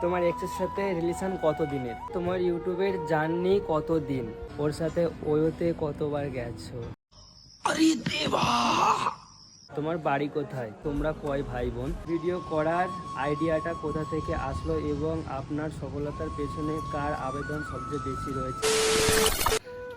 তোমার এক্সের সাথে রিলেশন কত দিনের তোমার ইউটিউবের জার্নি কত দিন ওর সাথে ওয়োতে কতবার গেছো? আরে দেবা! তোমার বাড়ি কোথায়? তোমরা কয় ভাই বোন ভিডিও করার আইডিয়াটা কোথা থেকে আসলো এবং আপনার সফলতার পেছনে কার আবেদন সবচেয়ে বেশি রয়েছে?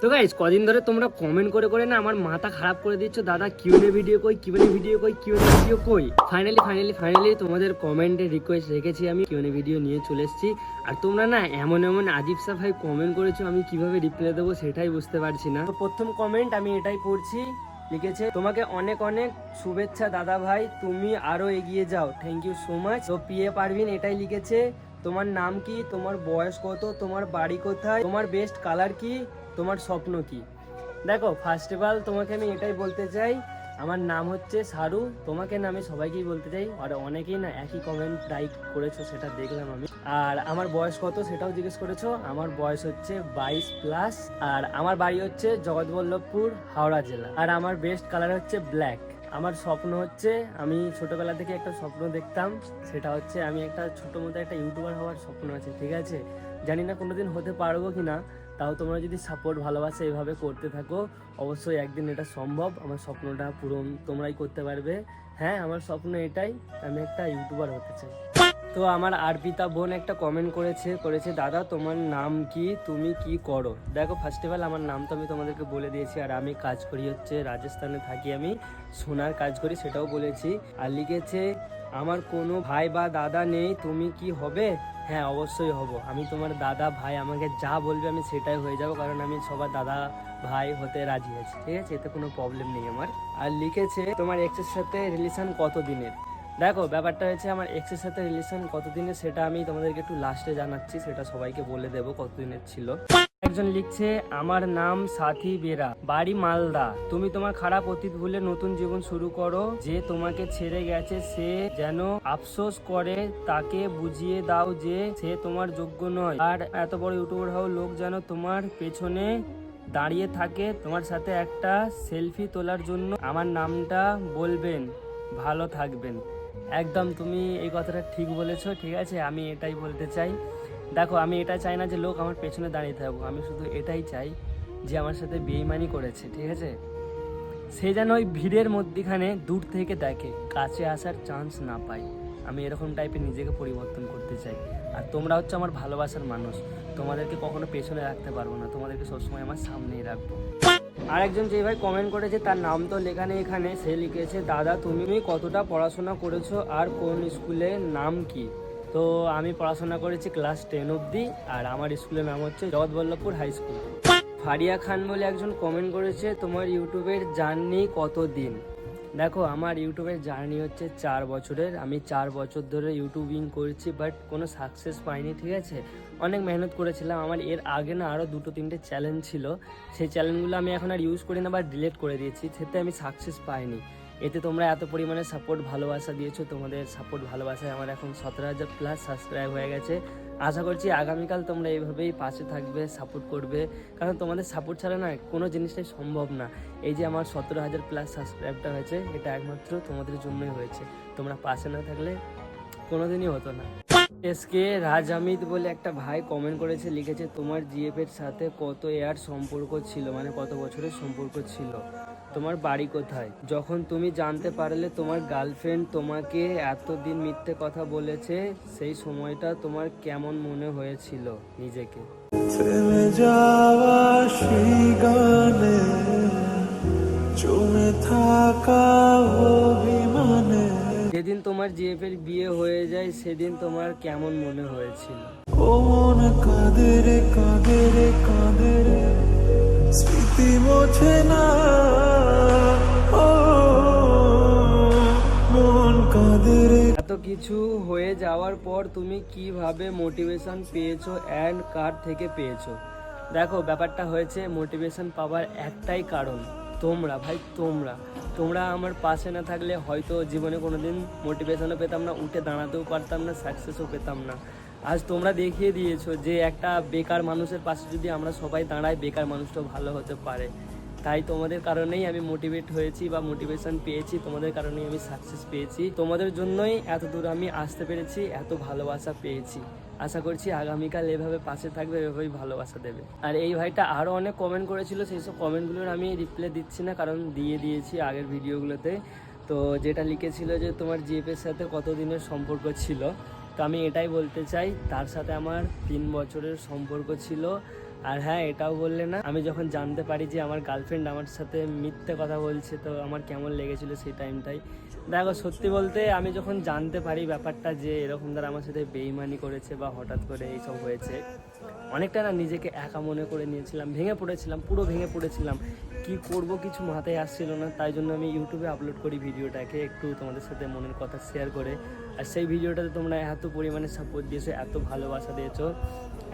তো গাইজ কদিন ধরে তোমরা কমেন্ট করে করে না আমার মাথা খারাপ করে দিচ্ছ। দাদা কিউনে ভিডিও কই কিউনে ভিডিও কই কিউনে ভিডিও কই? ফাইনালি ফাইনালি ফাইনালি তোমাদের কমেন্টে রিকোয়েস্ট রেখেছি আমি কিউনে ভিডিও নিয়ে চলে এসেছি। আর তোমরা না এমন এমন আজিব ভাই কমেন্ট করেছ, আমি কীভাবে রিপ্লাই দেবো সেটাই বুঝতে পারছি না। তো প্রথম কমেন্ট আমি এটাই পড়ছি, লিখেছে, তোমাকে অনেক অনেক শুভেচ্ছা দাদা ভাই, তুমি আরও এগিয়ে যাও। থ্যাংক ইউ সো মাচ তো পিএ পারভিন এটাই লিখেছে, তোমার নাম কি? তোমার বয়স কত? তোমার বাড়ি কোথায়? তোমার বেস্ট কালার কি? তোমার স্বপ্ন কি? দেখো ফার্স্ট অফ অল তোমাকে আমি এটাই বলতে চাই, আমার নাম হচ্ছে সারু, তোমাকে না আমি সবাইকেই বলতে চাই, আর অনেকেই না একই কমেন্ট লাইক করেছ, সেটা দেখলাম আমি। আর আমার বয়স কত সেটাও জিজ্ঞেস করেছ, আমার বয়স হচ্ছে বাইশ প্লাস আর আমার বাড়ি হচ্ছে জগৎবল্লভপুর, হাওড়া জেলা। আর আমার বেস্ট কালার হচ্ছে ব্ল্যাক আমার স্বপ্ন হচ্ছে, আমি ছোটবেলা থেকে একটা স্বপ্ন দেখতাম, সেটা হচ্ছে আমি একটা ছোট মতো একটা ইউটিউবার হওয়ার স্বপ্ন আছে, ঠিক আছে? জানি না কোনোদিন হতে পারব কি না তাও তোমরা যদি সাপোর্ট ভালোবাসা এভাবে করতে থাকো, অবশ্যই একদিন এটা সম্ভব। আমার স্বপ্নটা পূরণ তোমরাই করতে পারবে। হ্যাঁ আমার স্বপ্ন এটাই, আমি একটা ইউটিউবার হতে চাই। তো আমার আরপিতা বোন একটা কমেন্ট করেছে করেছে, দাদা, তোমার নাম কি? তুমি কি করো? দেখো ফার্স্ট অফ অল আমার নাম তো আমি তোমাদেরকে বলে দিয়েছি, আর আমি কাজ করি হচ্ছে রাজস্থানে থাকি আমি, সোনার কাজ করি, সেটাও বলেছি। আর লিখেছে, আমার কোনো ভাই বা দাদা নেই, তুমি কি হবে? হ্যাঁ অবশ্যই হব। আমি তোমার দাদা ভাই, আমাকে যা বলবে আমি সেটাই হয়ে যাব, কারণ আমি সবার দাদা ভাই হতে রাজি আছি, ঠিক আছে? এতে কোনো প্রবলেম নেই আমার। আর লিখেছে, তোমার এক্সের সাথে রিলেশন কত দিনের দেখো, ব্যাপারটা হচ্ছে আমার এক্সের সাথে রিলেশন কতদিনের সেটা আমি তোমাদেরকে একটু লাস্টে জানাচ্ছি, সেটা সবাইকে বলে দেবো কতদিনের ছিল। একজন লিখছে, আমার নাম সাথী বেরা, বাড়ি মালদা। তুমি তোমার খারাপ অতীত ভুলে নতুন জীবন শুরু করো। যে তোমাকে ছেড়ে গেছে, সে যেন আফসোস করে, তাকে বুঝিয়ে দাও যে সে তোমার যোগ্য নয়। আর এত বড় ইউটিউবার হও লোক যেন তোমার পেছনে দাঁড়িয়ে থাকে, তোমার সাথে একটা সেলফি তোলার জন্য। আমার নামটা বলবেন, ভালো থাকবেন। একদম তুমি এই কথাটা ঠিক বলেছ, ঠিক আছে? আমি এটাই বলতে চাই। দেখো, আমি এটা চাই না যে লোক আমার পেছনে দাঁড়িয়ে থাকব আমি শুধু এটাই চাই যে আমার সাথে বেইমানি করেছে, ঠিক আছে? সে যেন ওই ভিড়ের মধ্যিখানে দূর থেকে দেখে, কাছে আসার চান্স না পায়। আমি এরকম টাইপের নিজেকে পরিবর্তন করতে চাই। আর তোমরা হচ্ছে আমার ভালোবাসার মানুষ। তোমাদেরকে কখনো পেছনে রাখতে পারব না। তোমাদেরকে সবসময় আমার সামনেই রাখব। আরেকজন যে ভাই কমেন্ট করেছে তার নাম তো লেখা নেই এখানে, সে লিখেছে, দাদা, তুমি কতটা পড়াশোনা করেছ আর কোন স্কুলে নাম কি? তো আমি পড়াশোনা করেছি ক্লাস টেন অবধি, আর আমার স্কুলের নাম হচ্ছে জগৎবল্লভপুর হাই স্কুল ফারিয়া খান বলে একজন কমেন্ট করেছে, তোমার ইউটিউবের জার্নি কত দিন দেখো, আমার ইউটিউবের জার্নি হচ্ছে চার বছরের। আমি চার বছর ধরে ইউটিউবিং করছি, বাট কোনো সাকসেস পাইনি, ঠিক আছে? অনেক মেহনত করেছিলাম। আমার এর আগে না আরও দুটো, তিনটে চ্যালেঞ্জ ছিল। সেই চ্যালেঞ্জগুলো আমি এখন আর ইউজ করি না বা ডিলিট করে দিয়েছি। সেতে আমি সাকসেস পাইনি। এতে তোমরা এত পরিমাণে সাপোর্ট ভালোবাসা দিয়েছ। তোমাদের সাপোর্ট ভালোবাসায় আমার এখন সতেরো হাজার প্লাস সাবস্ক্রাইব হয়ে গেছে। আশা করছি আগামীকাল তোমরা এইভাবেই পাশে থাকবে সাপোর্ট করবে। কারণ তোমাদের সাপোর্ট ছাড়া না কোনো জিনিসটাই সম্ভব না। এই যে আমার সতেরো হাজার প্লাস সাবস্ক্রাইবটা হয়েছে, এটা একমাত্র তোমাদের জন্যই হয়েছে। তোমরা পাশে না থাকলে কোনোদিনই হতো না। এসকে রাজ আমিদ বলে একটা ভাই কমেন্ট করেছে, লিখেছে, তোমার জিএফ এর সাথে কত এয়ার সম্পর্ক ছিল? মানে কত বছরের সম্পর্ক ছিল? তোমার বাড়ি কোথায়? যখন তুমি জানতে পারলে তোমার গার্লফ্রেন্ড তোমাকে এতদিন মিথ্যে কথা বলেছে সেই সময়টা তোমার কেমন মনে হয়েছিল নিজেকে? থেমে যাওয়া সেই গানে জমে থাকা অভিমানে। যেদিন তোমার জিএফ এর বিয়ে হয়ে যায় সেদিন তোমার কেমন মনে হয়েছিল? ও মন কাঁদে রে কাঁদে রে কাঁদে রে স্মৃতি মোছে না কিছু হয়ে যাওয়ার পর তুমি কীভাবে মোটিভেশন পেয়েছ অ্যান্ড কার থেকে পেয়েছ? দেখো, ব্যাপারটা হয়েছে মোটিভেশন পাওয়ার একটাই কারণ। তোমরা, ভাই, তোমরা। তোমরা আমার পাশে না থাকলে হয়তো জীবনে কোনো দিন মোটিভেশনও পেতাম না, উঠে দাঁড়াতেও পারতাম না সাকসেসও পেতাম না। আজ তোমরা দেখিয়ে দিয়েছ যে একটা বেকার মানুষের পাশে যদি আমরা সবাই দাঁড়াই, বেকার মানুষটাও ভালো হতে পারে। তাই তোমাদের কারণেই আমি মোটিভেট হয়েছি বা মোটিভেশন পেয়েছি, তোমাদের কারণেই আমি সাকসেস পেয়েছি। তোমাদের জন্যই এত দূর আমি আসতে পেরেছি, এত ভালোবাসা পেয়েছি। আশা করছি আগামীকাল এভাবে পাশে থাকবে, এভাবেই ভালোবাসা দেবে। আর এই ভাইটা আরও অনেক কমেন্ট করেছিল, সেই সব কমেন্টগুলোর আমি রিপ্লাই দিচ্ছি না, কারণ দিয়ে দিয়েছি আগের ভিডিওগুলোতে তো যেটা লিখেছিল যে তোমার জিএফের সাথে কতদিনের সম্পর্ক ছিল, তো আমি এটাই বলতে চাই, তার সাথে আমার তিন বছরের সম্পর্ক ছিল। আর হ্যাঁ এটাও বললে না। আমি যখন জানতে পারি যে আমার গার্লফ্রেন্ড আমার সাথে মিথ্যে কথা বলছে, তো আমার কেমন লেগেছিল সেই টাইমটাই দেখো, সত্যি বলতে আমি যখন জানতে পারি ব্যাপারটা যে এরকম দ্বারা আমার সাথে বেইমানি করেছে বা হঠাৎ করে এইসব হয়েছে, অনেকটা না নিজেকে একা মনে করে নিয়েছিলাম, ভেঙে পড়েছিলাম, পুরো ভেঙে পড়েছিলাম। কি করব কিছু মাথায় আসছিল না, তাই জন্য আমি ইউটিউবে আপলোড করি ভিডিওটাকে একটু তোমাদের সাথে মনের কথা শেয়ার করে। আর সেই ভিডিওটাতে তোমরা এত পরিমাণে সাপোর্ট দিয়েছ, এত ভালোবাসা দিয়েছ,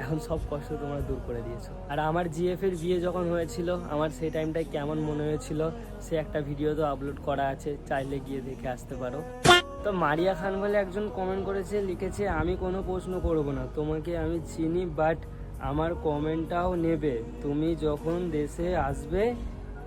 এখন সব কষ্ট তোমরা দূর করে দিয়েছ। আর আমার জিএফ এর বিয়ে যখন হয়েছিল, আমার সেই টাইমটায় কেমন মনে হয়েছিল, সে একটা ভিডিও তো আপলোড করা আছে, চাইলে গিয়ে দেখে আসতে পারো। তো মারিয়া খান বলে একজন কমেন্ট করেছে, লিখেছে, আমি কোনো প্রশ্ন করব না, তোমাকে আমি চিনি বাট আমার কমেন্টটাও নেবে। তুমি যখন দেশে আসবে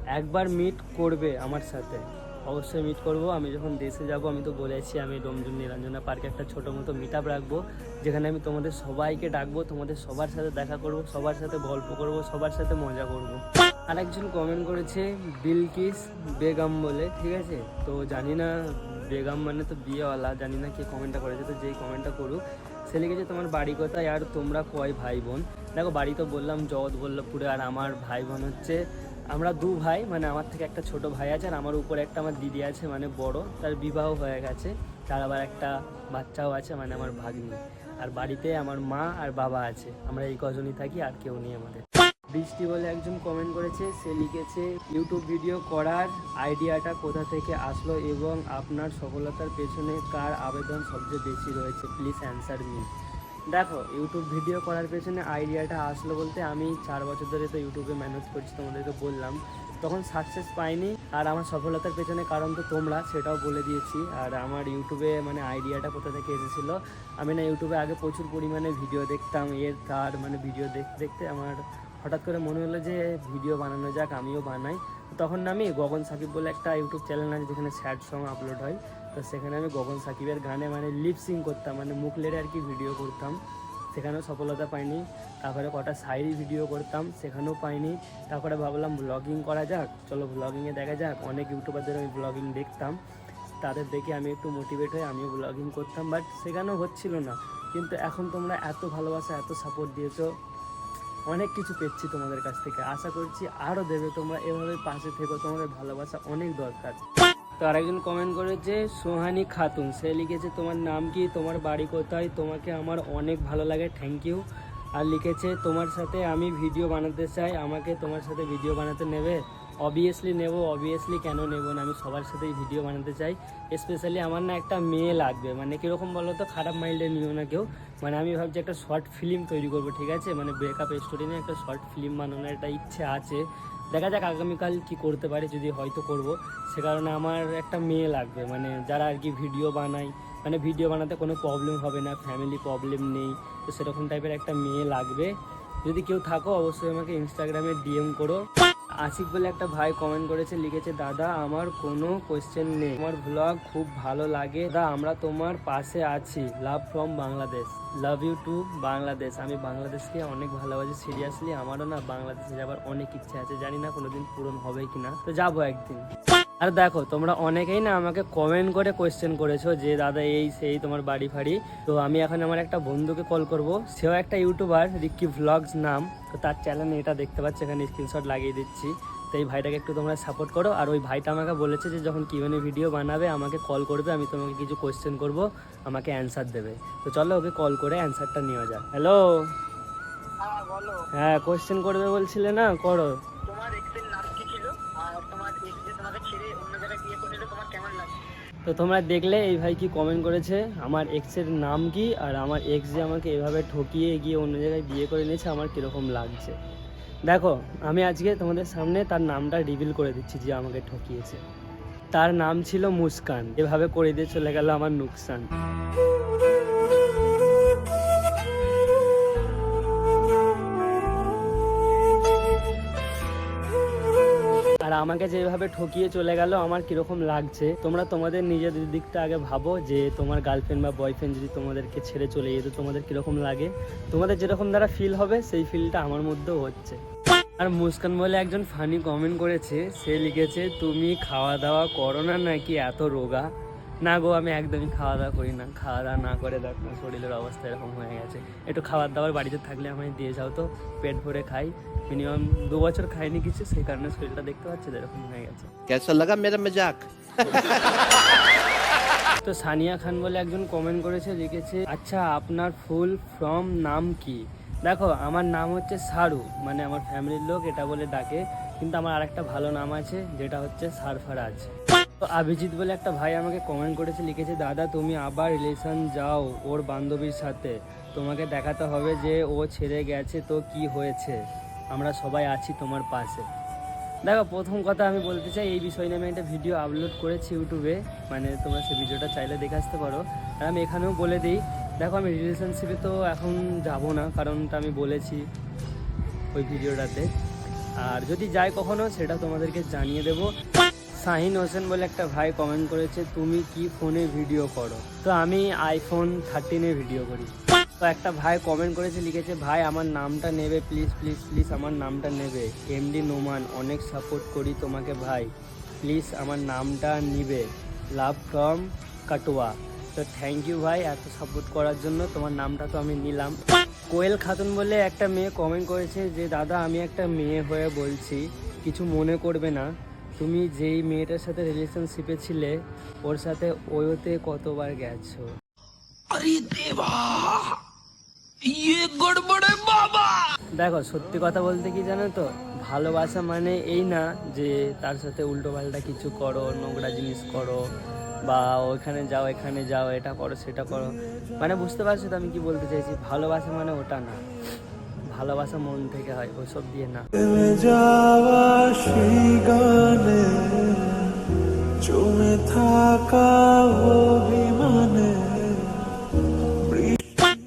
একবার মিট করবে আমার সাথে। অবশ্যই মিট করব। আমি যখন দেশে যাব, আমি তো বলেছি আমি ডোমজুন নিরঞ্জনা পার্কে একটা ছোটো মতো মিট আপ রাখব, যেখানে আমি তোমাদের সবাইকে ডাকবো, তোমাদের সবার সাথে দেখা করব, সবার সাথে গল্প করব, সবার সাথে মজা করব। আরেকজন কমেন্ট করেছে, বিলকিস বেগম বলে, ঠিক আছে? তো জানি না, বেগম মানে তো বিয়েওয়ালা, জানি না কে কমেন্টটা করেছে, তো যেই কমেন্টটা করুক, সে লিখেছে, তোমার বাড়ি কোথায়? আর তোমরা কয় ভাই বোন? দেখো, বাড়ি তো বললাম জগৎবল্লভপুরে আর আমার ভাই বোন হচ্ছে আমরা দু ভাই মানে আমার থেকে একটা ছোট ভাই আছে আর আমার উপরে একটা আমার দিদি আছে মানে বড়। তার বিবাহ হয়ে গেছে। তার আবার একটা বাচ্চাও আছে মানে আমার ভাগ্নি। আর বাড়িতে আমার মা আর বাবা আছে। আমরা এই কজনই থাকি, আর কেউ নেই আমাদের। বৃষ্টি বলে একজন কমেন্ট করেছে, সে লিখেছে ইউটিউব ভিডিও করার আইডিয়াটা কোথা থেকে আসলো এবং আপনার সফলতার পেছনে কার আবেদন সবচেয়ে বেশি রয়েছে? প্লিজ অ্যান্সার মি দেখো ইউটিউব ভিডিও করার পেছনে আইডিয়াটা আসলো বলতে আমি চার বছর ধরে তো ইউটিউবে ম্যানেজ করছি, তোমাদেরকে বললাম। তখন সাকসেস পাইনি আর আমার সফলতার পেছনে কারণ তো তোমরা, সেটাও বলে দিয়েছি। আর আমার ইউটিউবে মানে আইডিয়াটা কোথা থেকে এসেছিল, আমি না ইউটিউবে আগে প্রচুর পরিমাণে ভিডিও দেখতাম, এর, তার মানে ভিডিও দেখতে দেখতে আমার হঠাৎ করে মনে হলো যে ভিডিও বানানো যাক, আমিও বানাই। তখন আমি গগন সাকিব বলে একটা ইউটিউব চ্যানেল আছে, যেখানে স্যাড সং আপলোড হয়। তো সেখানে আমি গগন সাকিবের গানে মানে লিপসিং করতাম মানে মুখ লেড়ে আর কি ভিডিও করতাম। সেখানেও সফলতা পাইনি। তারপরে কটা সাইরি ভিডিও করতাম, সেখানেও পাইনি। তারপরে ভাবলাম ব্লগিং করা যাক। চলো ব্লগিংয়ে দেখা যাক। অনেক ইউটিউবারদের আমি ব্লগিং দেখতাম। তাদের দেখে আমি একটু মোটিভেট হয়ে আমিও ব্লগিং করতাম। বাট সেখানেও হচ্ছিল না। কিন্তু এখন তোমরা এত ভালোবাসা, এত সাপোর্ট দিয়েছ, অনেক কিছু পেয়েছি তোমাদের কাছ থেকে। আশা করছি আরও দেবে। তোমরা এভাবে পাশে থেকো। তোমাদের ভালোবাসা অনেক দরকার। তো আরেকজন কমেন্ট করেছে সোহানি খাতুন। সে লিখেছে, তোমার নাম কি? তোমার বাড়ি কোথায়? তোমাকে আমার অনেক ভালো লাগে। থ্যাংক ইউ আর লিখেছে, তোমার সাথে আমি ভিডিও বানাতে চাই। আমাকে তোমার সাথে ভিডিও বানাতে নেবে? অবভিয়াসলি নেব অবভিয়াসলি কেন নেব না? আমি সবার সাথেই ভিডিও বানাতে চাই। স্পেশালি আমার না একটা মেয়ে লাগবে। মানে কীরকম বলো তো? খারাপ মাইন্ডে নিও না কেউ। মানে আমি ভাবছি একটা শর্ট ফিল্ম তৈরি করব, ঠিক আছে? মানে ব্রেকআপ স্টোরি নিয়ে একটা শর্ট ফিল্ম বানানোর একটা ইচ্ছে আছে। দেখা যাক আগামীকাল কি করতে পারি, যদি হয়তো করব। সে কারণে আমার একটা মেয়ে লাগবে মানে যারা আর কি ভিডিও বানায় মানে ভিডিও বানাতে কোনো প্রবলেম হবে না ফ্যামিলি প্রবলেম নেই, তো সেরকম টাইপের একটা মেয়ে লাগবে। যদি কেউ থাকো, অবশ্যই আমাকে ইনস্টাগ্রামে ডিএম করো। আশিক বলে একটা ভাই কমেন্ট করেছে, লিখেছে, দাদা, আমার কোনো কোয়েশ্চেন নেই। আমার ব্লগ খুব ভালো লাগে। দাদা, আমরা তোমার পাশে আছি। Love from Bangladesh love you too Bangladesh আমি বাংলাদেশকে অনেক ভালোবাসি। সিরিয়াসলি আমারও না বাংলাদেশে যাবার অনেক ইচ্ছে আছে। জানি না কোনোদিন পূরণ হবে কিনা। তো যাব একদিন। আর দেখো তোমরা অনেকেই না আমাকে কমেন্ট করে কোয়েশ্চেন করেছ যে দাদা এই সেই তোমার বাড়ি ফাড়ি। তো আমি এখন আমার একটা বন্ধুকে কল করব। সেও একটা ইউটিউবার রিক্কি ভ্লগস নাম। তো তার চ্যানেলে এটা দেখতে পাচ্ছ এখানে স্ক্রিনশট লাগিয়ে দিচ্ছি। তো এই ভাইটাকে একটু তোমরা সাপোর্ট করো। আর ওই ভাইটা আমাকে বলেছে যে যখন কিউএনএ ভিডিও বানাবে আমাকে কল করবে আমি তোমাকে কিছু কোয়েশ্চেন করব আমাকে অ্যান্সার দেবে। তো চলো ওকে কল করে অ্যান্সারটা নিয়ে যাক। হ্যালো হ্যাঁ হ্যাঁ কোয়েশ্চেন করবে বলছিলে না? করো। তো তোমরা দেখলে এই ভাই কি কমেন্ট করেছে? আমার এক্সের নাম কি? আর আমার এক্স যে আমাকে এভাবে ঠকিয়ে গিয়ে অন্য জায়গায় বিয়ে করে নিয়েছে আমার কীরকম লাগছে? দেখো, আমি আজকে তোমাদের সামনে তার নামটা রিভিল করে দিচ্ছি যে আমাকে ঠকিয়েছে। তার নাম ছিল মুস্কান। এভাবে করে দিয়ে চলে গেল আমার নুকসান। আমাকে যেভাবে ঠকিয়ে চলে গেল, আমার কীরকম লাগছে? তোমরা তোমাদের নিজেদের দিকটা আগে ভাবো যে তোমার গার্লফ্রেন্ড বা বয়ফ্রেন্ড যদি তোমাদেরকে ছেড়ে চলে যেত, তোমাদের কীরকম লাগে? তোমাদের যেরকম দ্বারা ফিল হবে, সেই ফিলটা আমার মধ্যেও হচ্ছে। আর মুস্কান বলে একজন ফানি কমেন্ট করেছে, সে লিখেছে, তুমি খাওয়া দাওয়া করো না নাকি এত রোগা? না গো আমি একদমই খাওয়া দাওয়া করি না। খাওয়া দাওয়া না করে দেখ শরীরের অবস্থা এরকম হয়ে গেছে। একটু খাবার দাবার বাড়িতে থাকলে আমায় দিয়ে যাও তো পেট ভরে খাই। মিনিমাম দু বছর খাইনি কিছু সেই কারণে শরীরটা দেখতে পাচ্ছি এরকম হয়ে গেছে। কেসা লাগা মেরা মজাক? তো সানিয়া খান বলে একজন কমেন্ট করেছে লিখেছে আচ্ছা আপনার ফুল ফ্রম নাম কি? দেখো আমার নাম হচ্ছে সারু মানে আমার ফ্যামিলির লোক এটা বলে ডাকে। কিন্তু আমার আরেকটা ভালো নাম আছে যেটা হচ্ছে সারফারাজ। অভিজিৎ বলে একটা ভাই আমাকে কমেন্ট করেছে, লিখেছে, দাদা, তুমি আবার রিলেশন যাও ওর বান্ধবীর সাথে। তোমাকে দেখাতে হবে যে ও ছেড়ে গেছে তো কি হয়েছে। আমরা সবাই আছি তোমার পাশে। দেখো, প্রথম কথা আমি বলতে চাই, এই বিষয় নিয়ে আমি একটা ভিডিও আপলোড করেছি ইউটিউবে মানে তোমরা সেই ভিডিওটা চাইলে দেখে আসতে পারো। আর আমি এখানেও বলে দিই, দেখো, আমি রিলেশনশিপে তো এখন যাব না, কারণটা আমি বলেছি ওই ভিডিওটাতে আর যদি যাই কখনো, সেটা তোমাদেরকে জানিয়ে দেবো। শাহিন হোসেন বলে একটা ভাই কমেন্ট করেছে, তুমি কি ফোনে ভিডিও করো? তো আমি আইফোন থার্টিনে ভিডিও করি। তো একটা ভাই কমেন্ট করেছে, লিখেছে, ভাই, আমার নামটা নেবে প্লিজ প্লিজ প্লিজ আমার নামটা নেবে। এমডি নোমান অনেক সাপোর্ট করি তোমাকে ভাই। প্লিজ আমার নামটা নিবে। লাভ ফ্রম কাটোয়া তো থ্যাংক ইউ ভাই, এত সাপোর্ট করার জন্য তোমার নামটা তো আমি নিলাম। কোয়েল খাতুন বলে একটা মেয়ে কমেন্ট করেছে যে, দাদা, আমি একটা মেয়ে হয়ে বলছি, কিছু মনে করবে না। তুমি যেই মেয়েটার সাথে রিলেশনশিপে ছিলে ওর সাথে ওয়োতে কতবার গেছো? দেখো সত্যি কথা বলতে কি জানো তো? ভালোবাসা মানে এই না যে তার সাথে উল্টো পাল্টা কিছু করো নোংরা জিনিস করো বা ওইখানে যাও এখানে যাও এটা করো সেটা করো। মানে বুঝতে পারছ তো আমি কি বলতে চাইছি? ভালোবাসা মানে ওটা না। ভালোবাসা মন থেকে হয় ওসব দিয়ে না। জমে থাকা অভিমানে।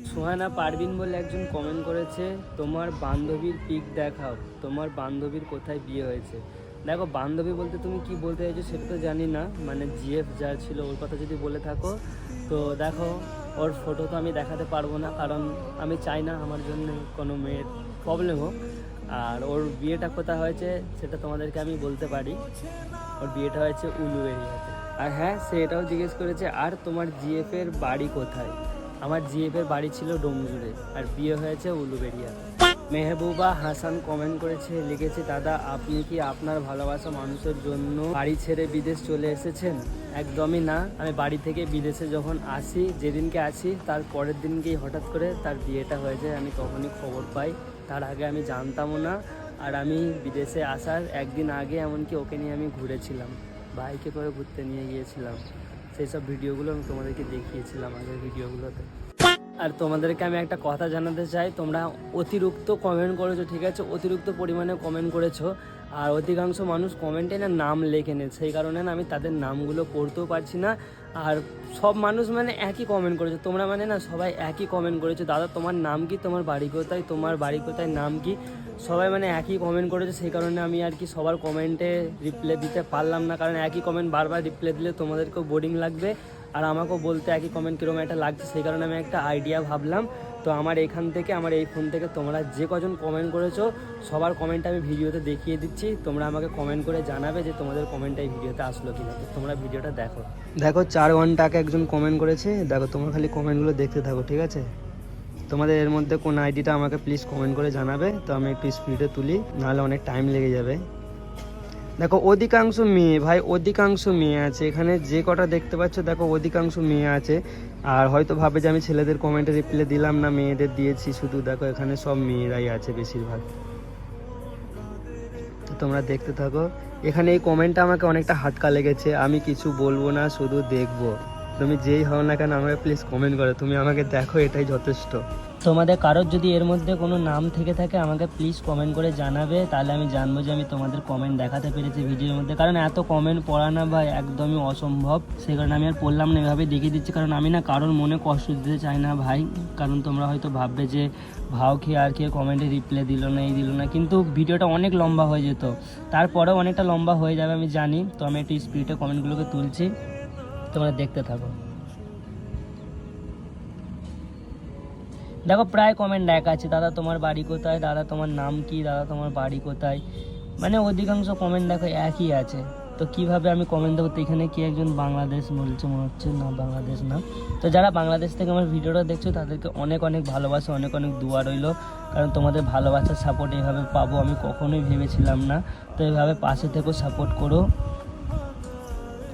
সোহানা পারবিন বলে একজন কমেন্ট করেছে তোমার বান্ধবীর পিক দেখাও তোমার বান্ধবীর কোথায় বিয়ে হয়েছে? দেখো বান্ধবী বলতে তুমি কি বলতে চাইছো সেটা তো জানি না মানে জিএফ যার ছিল ওর কথা যদি বলে থাকো তো দেখো ওর ফটো তো আমি দেখাতে পারব না, কারণ আমি চাই না আমার জন্য কোনো মেয়ের প্রবলেম হোক। আর ওর বিয়েটা কোথায় হয়েছে সেটা তোমাদেরকে আমি বলতে পারি। ওর বিয়েটা হয়েছে উলু এরিয়াতে। আর হ্যাঁ সে এটাও জিজ্ঞেস করেছে, আর তোমার জিএফের বাড়ি কোথায়? আমার জিএফের বাড়ি ছিল ডোমজুড়ে, আর বিয়ে হয়েছে উলুবেড়িয়া মেহবুবা হাসান কমেন্ট করেছে, লিখেছে, দাদা, আপনি কি আপনার ভালোবাসা মানুষের জন্য বাড়ি ছেড়ে বিদেশ চলে এসেছেন? একদমই না। আমি বাড়ি থেকে বিদেশে যখন আসি, যেদিনকে আসি, তার পরের দিনকেই হঠাৎ করে তার বিয়েটা হয়ে যায়। আমি তখনই খবর পাই। তার আগে আমি জানতামও না। আর আমি বিদেশে আসার একদিন আগে এমনকি ওকে নিয়ে আমি ঘুরেছিলাম। বাইকে করে ঘুরতে নিয়ে গিয়েছিলাম। সেই সব ভিডিওগুলো আমি তোমাদেরকে দেখিয়েছিলাম আগের ভিডিওগুলোতে। আর তোমাদেরকে আমি একটা কথা জানাতে চাই, তোমরা অতিরিক্ত কমেন্ট করেছ, ঠিক আছে? অতিরিক্ত পরিমাণে কমেন্ট করেছ। আর অধিকাংশ মানুষ কমেন্টে না নাম লেখে নেয় সেই কারণে না আমি তাদের নামগুলো পড়তেও পারছি না। আর সব মানুষ মানে একই কমেন্ট করেছ, তোমরা মানে না সবাই একই কমেন্ট করেছ। দাদা, তোমার নাম কি? তোমার বাড়ি কোথায়? তোমার বাড়ি কোথায়? নাম কি? সবাই মানে একই কমেন্ট করেছে, সেই কারণে আমি আর কি সবার কমেন্টে রিপ্লাই দিতে পারলাম না। কারণ একই কমেন্ট বারবার রিপ্লাই দিলে তোমাদেরকেও বোরিং লাগবে। আর আমাকেও বলতে একই কমেন্ট কীরকম একটা লাগছে, সেই কারণে আমি একটা আইডিয়া ভাবলাম। তো আমার এখান থেকে, আমার এই ফোন থেকে তোমরা যে কজন কমেন্ট করেছ, সবার কমেন্ট আমি ভিডিওতে দেখিয়ে দিচ্ছি। তোমরা আমাকে কমেন্ট করে জানাবে যে তোমাদের কমেন্টটা এই ভিডিওতে আসলো কিনা। তো তোমরা ভিডিওটা দেখো। দেখো, চার ঘন্টাকে একজন কমেন্ট করেছে। দেখো, তোমরা খালি কমেন্টগুলো দেখতে থাকো, ঠিক আছে? তোমাদের এর মধ্যে কোন আইডিটা আমাকে প্লিজ কমেন্ট করে জানাবে। তো আমি একটু স্পিডে তুলি, নাহলে অনেক টাইম লেগে যাবে। দেখো, অধিকাংশ মেয়ে, ভাই, অধিকাংশ মেয়ে আছে। এখানে যে কটা দেখতে পাচ্ছ, দেখো, অধিকাংশ মেয়ে আছে। আর হয়তো ভাবে যে আমি ছেলেদের কমেন্টে রিপ্লাই দিলাম না, মেয়েদের দিয়েছি শুধু। দেখো, এখানে সব মেয়েরাই আছে বেশিরভাগ। তো তোমরা দেখতে থাকো। এখানে এই কমেন্টটা আমাকে অনেকটা হাটকা লেগেছে। আমি কিছু বলব না, শুধু দেখব। তুমি যেই হও না কেন, আমাকে প্লিজ কমেন্ট করো। তুমি আমাকে দেখো, এটাই যথেষ্ট। তোমাদের কারোর যদি এর মধ্যে কোনো নাম থেকে থাকে, আমাকে প্লিজ কমেন্ট করে জানাবে। তাহলে আমি জানব যে আমি তোমাদের কমেন্ট দেখাতে পেরেছি ভিডিওর মধ্যে। কারণ এত কমেন্ট পড়া না ভাই, একদমই অসম্ভব। সেই কারণে আমি আর পড়লাম না এভাবে দেখিয়ে দিচ্ছি। কারণ আমি না কারোর মনে কষ্ট দিতে চাই না ভাই। কারণ তোমরা হয়তো ভাববে যে, ভাও খেয়ে আর খেয়ে কমেন্টে রিপ্লাই দিল না, এই দিল না। কিন্তু ভিডিওটা অনেক লম্বা হয়ে যেত। তারপরেও অনেকটা লম্বা হয়ে যাবে, আমি জানি। তো আমি একটু স্পিডে কমেন্টগুলোকে তুলছি। তোমরা দেখতে থাকো। দেখো, প্রায় কমেন্ট এক আছে, দাদা, তোমার বাড়ি কোথায়? দাদা, তোমার নাম কি? দাদা, তোমার বাড়ি কোথায়? মানে অধিকাংশ কমেন্ট দেখো একই আছে। তো কীভাবে আমি কমেন্ট দেবো তো এখানে কি একজন বাংলাদেশ বলছে, মনে হচ্ছে না, বাংলাদেশ না। তো যারা বাংলাদেশ থেকে আমার ভিডিওটা দেখছ, তাদেরকে অনেক অনেক ভালোবাসা, অনেক অনেক দোয়া রইল। কারণ তোমাদের ভালোবাসার সাপোর্ট এইভাবে পাবো আমি কখনোই ভেবেছিলাম না। তো এইভাবে পাশে থেকেও সাপোর্ট করো।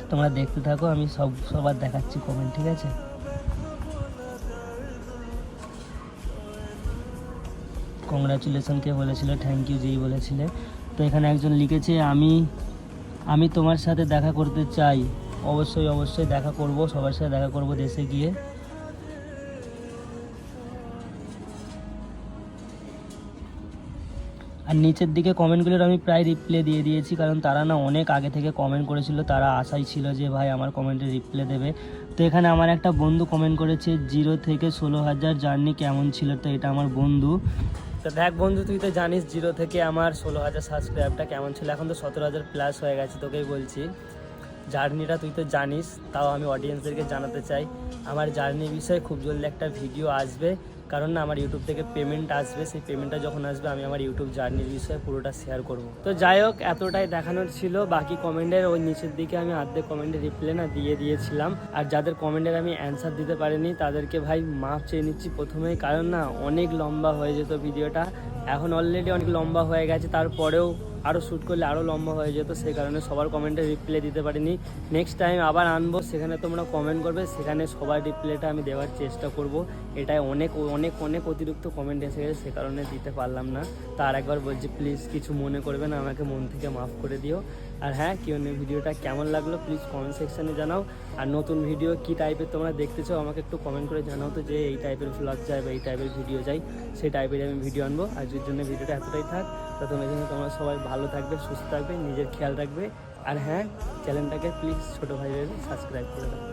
তোমরা দেখতে থাকো, আমি সব, সবার দেখাচ্ছি কমেন্ট ঠিক আছে? কংগ্রাচুলেশন কে বলেছিল থ্যাংক ইউ যেই বলেছিলে। তো এখানে একজন লিখেছে, আমি আমি তোমার সাথে দেখা করতে চাই। অবশ্যই অবশ্যই দেখা করব, সবার সাথে দেখা করব দেশে গিয়ে। আর নিচের দিকে কমেন্টগুলোর আমি প্রায় রিপ্লাই দিয়ে দিয়েছি, কারণ তারা না অনেক আগে থেকে কমেন্ট করেছিল, তারা আশাই ছিল যে, ভাই, আমার কমেন্টে রিপ্লাই দেবে। তো এখানে আমার একটা বন্ধু কমেন্ট করেছে, জিরো থেকে ষোলো হাজার জার্নি কেমন ছিল? তো এটা আমার বন্ধু। তো দেখ বন্ধু, তুই তো জানিস জিরো থেকে আমার ষোলো হাজার সাবস্ক্রাইবটা কেমন ছিল। এখন তো সতেরো হাজার প্লাস হয়ে গেছে, তোকেই বলছি। জার্নিটা তুই তো জানিস, তাও আমি অডিয়েন্সদেরকে জানাতে চাই। আমার জার্নি বিষয়ে খুব জলদি একটা ভিডিও আসবে। কারণ না আমার ইউটিউব থেকে পেমেন্ট আসবে, সেই পেমেন্টটা যখন আসবে আমি আমার ইউটিউব জার্নির বিষয়ে পুরোটা শেয়ার করব। তো যাই হোক, এতটাই দেখানোর ছিল। বাকি কমেন্টের ওই নিচের দিকে আমি আর্ধেক কমেন্টের রিপ্লাই না দিয়ে দিয়েছিলাম। আর যাদের কমেন্টের আমি অ্যান্সার দিতে পারিনি, তাদেরকে ভাই মাপ চেয়ে নিচ্ছি প্রথমেই। কারণ না, অনেক লম্বা হয়ে যেত ভিডিওটা এখন অলরেডি অনেক লম্বা হয়ে গেছে। তারপরেও আরও শ্যুট করলে আরও লম্বা হয়ে যেত, সেই কারণে সবার কমেন্টে রিপ্লে দিতে পারিনি। নেক্সট টাইম আবার আনব, সেখানে তোমরা কমেন্ট করবে, সেখানে সবার রিপ্লেটা আমি দেওয়ার চেষ্টা করব। এটাই অনেক অনেক অনেক অতিরিক্ত কমেন্ট এসে গেছে, সে কারণে দিতে পারলাম না। তার একবার বলছি প্লিজ কিছু মনে করবে না, আমাকে মন থেকে মাফ করে দিও। আর হ্যাঁ কেউ ভিডিওটা কেমন লাগল প্লিজ কমেন্ট সেকশানে জানাও। আর নতুন ভিডিও কি টাইপের তোমরা দেখতে চাও, আমাকে একটু কমেন্ট করে জানাও তো যে এই টাইপের ভ্লগ চাই বা এই টাইপের ভিডিও চাই সেই টাইপের আমি ভিডিও আনব। আজকের জন্য ভিডিওটা এতটাই থাক। তো তোমার জন্য তোমরা সবাই ভালো থাকবে, সুস্থ থাকবে, নিজের খেয়াল রাখবে। আর হ্যাঁ চ্যানেলটাকে প্লিজ ছোটো ভাইয়ের সাবস্ক্রাইব করে দাও।